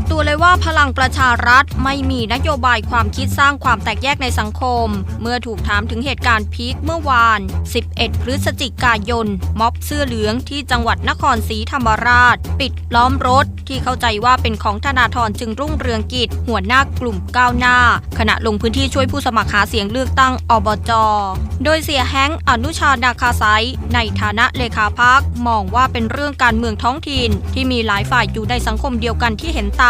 อกตัวเลยว่าพลังประชารัฐไม่มีนโยบายความคิดสร้างความแตกแยกในสังคม เมื่อถูกถามถึงเหตุการณ์พีคเมื่อวาน 11 พฤศจิกายน ม็อบเสื้อเหลืองที่จังหวัดนครศรีธรรมราช ปิดล้อมรถที่เข้าใจว่าเป็นของธนาธรจึงรุ่งเรืองกิจ หัวหน้ากลุ่มก้าวหน้า ขณะลงพื้นที่ช่วยผู้สมัครหาเสียงเลือกตั้งอบจ โดยเสียแฮงค์อนุชานาคาไซในฐานะเลขาพักมองว่าเป็นเรื่องการเมืองท้องถิ่นที่มีหลายฝ่ายอยู่ในสังคมเดียวกันที่เห็นต่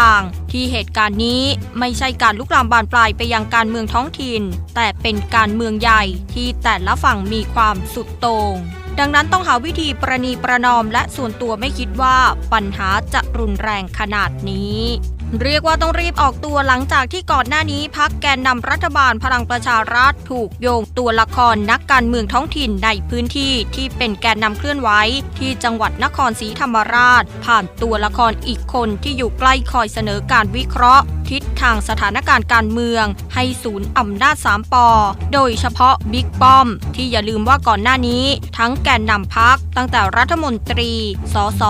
างที่เหตุการณ์นี้ไม่ใช่การลุกลามบานปลายไปยังการเมืองท้องถิ่น แต่เป็นการเมืองใหญ่ที่แต่ละฝั่งมีความสุดโต่งดังนั้นต้องหาวิธีประนีประนอมและส่วนตัวไม่คิดว่าปัญหาจะรุนแรงขนาดนี้ เรียกว่าต้องรีบออกตัวหลังจากที่ก่อนหน้านี้พักแกนนำรัฐบาลพลังประชารัฐถูกโยงตัวละครนักการเมืองท้องถิ่นในพื้นที่ที่เป็นแกนนำเคลื่อนไหวที่จังหวัดนครศรีธรรมราช ผ่านตัวละครอีกคนที่อยู่ใกล้คอยเสนอการวิเคราะห์ ทิศทางสถานการณ์การเมือง ให้ศูนย์อำนาจสามปอ โดยเฉพาะบิ๊กป้อม ที่อย่าลืมว่าก่อนหน้านี้ ทั้งแกนนำพักตั้งแต่รัฐมนตรี สส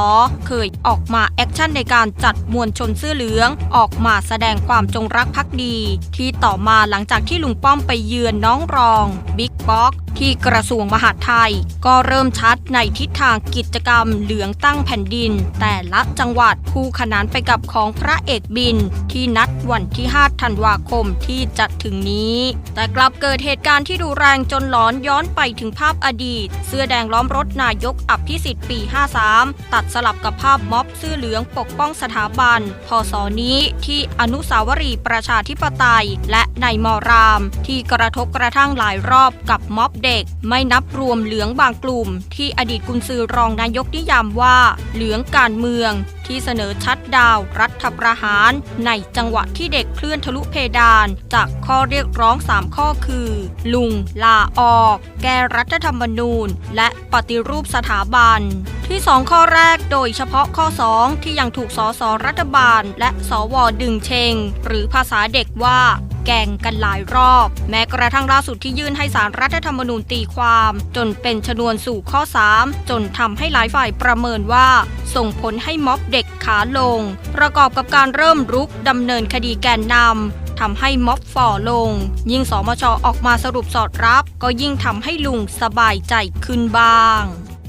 เคยออกมาแอคชั่นในการจัดมวลชนเสื้อเหลือง ออกมาแสดงความจงรักภักดี ที่ต่อมาหลังจากที่ลุงป้อมไปเยือนน้องรอง บิ๊กป๊อกที่กระทรวงมหาดไทย ก็เริ่มชัดในทิศทางกิจกรรมเหลืองตั้งแผ่นดิน แต่ละจังหวัดคู่ขนานไปกับของพระเอกบิน ที่นัดวันที่ 5 ธันวาคมที่จะถึงนี้ แต่กลับเกิดเหตุการณ์ที่ดูแรงจนหลอนย้อนไปถึงภาพอดีต เสื้อแดงล้อมรถนายกอภิสิทธิ์ปี 53 ตัดสลับกับภาพม็อบเสื้อเหลืองปกป้องสถาบันพศนี้ที่อนุสาวรีย์ประชาธิปไตย และในมอราม ที่กระทบกระทั่งหลายรอบกับม็อบเด็ก ไม่นับรวมเหลืองบางกลุ่ม ที่อดีตกุญซือรองนายกนิยามว่า เหลืองการเมืองที่เสนอชัดดาวรัฐประหาร ในจังหวะที่เด็กเคลื่อนทะลุเพดาน จากข้อเรียกร้อง 3 ข้อคือ ลุงลาออก แก้รัฐธรรมนูญ และปฏิรูปสถาบันที่ 2 ข้อแรกโดยเฉพาะข้อ 2 ที่ยังถูกสสรัฐบาล และสวดึงเชง หรือภาษาเด็กว่า แก่งกันหลายรอบ แม้กระทั่งล่าสุดที่ยื่นให้สารรัฐธรรมนูญตีความ จนเป็นชนวนสู่ข้อ 3 จนทำให้หลายฝ่ายประเมินว่า ส่งผลให้ม็อบเด็กขาลง ประกอบกับการเริ่มรุกดำเนินคดีแกนนำทำให้ม็อบฝ่อลง ยิ่งสมชออกมาสรุปสอดรับ ก็ยิ่งทำให้ลุงสบายใจขึ้นบ้าง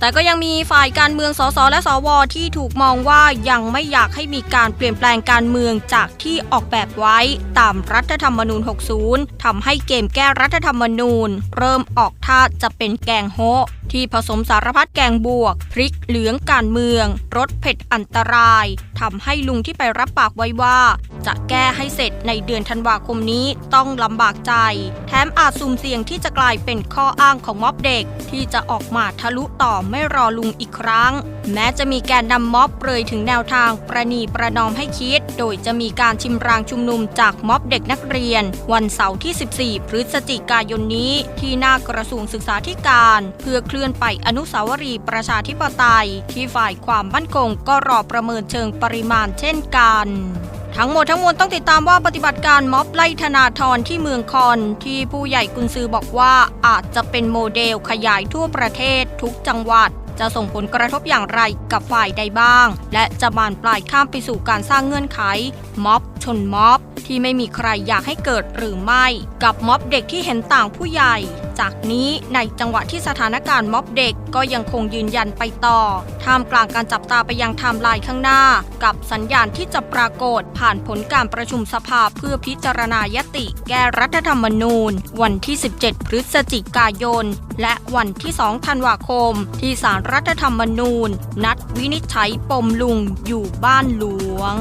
แต่ก็ยังมีฝ่ายการเมืองสสและสวที่ถูกมองว่ายังไม่อยากให้มีการเปลี่ยนแปลงการเมืองจากที่ออกแบบไว้ตามรัฐธรรมนูญ 60ทำให้เกมแก้รัฐธรรมนูญ เริ่มออกท่าจะเป็นแกงโฮที่ผสมสารพัดแกงบวก พริกเหลืองการเมืองรสเผ็ดอันตรายทำให้ลุงที่ไปรับปากไว้ว่า จะแก้ให้เสร็จในเดือนธันวาคมนี้ต้องลำบากใจ แถมอาจสุ่มเสี่ยงที่จะกลายเป็นข้ออ้างของม็อบเด็ก ที่จะออกมาทะลุต่อไม่รอลุงอีกครั้ง แม้จะมีแกนนำม็อบเปรยถึงแนวทางประนีประนอมให้คิด โดยจะมีการชิมรางชุมนุมจากม็อบเด็กนักเรียน วันเสาร์ที่ 14 พฤศจิกายนนี้ ที่หน้ากระทรวงศึกษาธิการ เพื่อเคลื่อนไปอนุสาวรีย์ประชาธิปไตย ที่ฝ่ายความมั่นคงก็รอประเมินเชิงปริมาณเช่นกัน ทั้งหมดทั้งมวลต้องติดตามว่าปฏิบัติการม็อบไล่ธนาธรที่เมืองคอนที่ผู้ใหญ่กุนซือบอกว่าอาจจะเป็นโมเดลขยายทั่วประเทศทุกจังหวัด จะส่งผลกระทบอย่างไรกับฝ่ายใดบ้าง และจะบานปลายข้ามไปสู่การสร้างเงื่อนไขม็อบชนม็อบ ที่ไม่มีใครอยากให้เกิดหรือไม่ กับม็อบเด็กที่เห็นต่างผู้ใหญ่ จากนี้ในจังหวะที่สถานการณ์ม็อบเด็กก็ยังคงยืนยันไปต่อท่ามกลางการจับตาไปยังไทม์ไลน์ข้างหน้า กับสัญญาณที่จะปรากฏผ่านผลการประชุมสภาเพื่อพิจารณายติแก้รัฐธรรมนูญ วันที่ 17 พฤศจิกายน และวันที่ 2 ธันวาคม ที่สารรัฐธรรมนูญ นัดวินิจฉัยปมลุงอยู่บ้านหลวง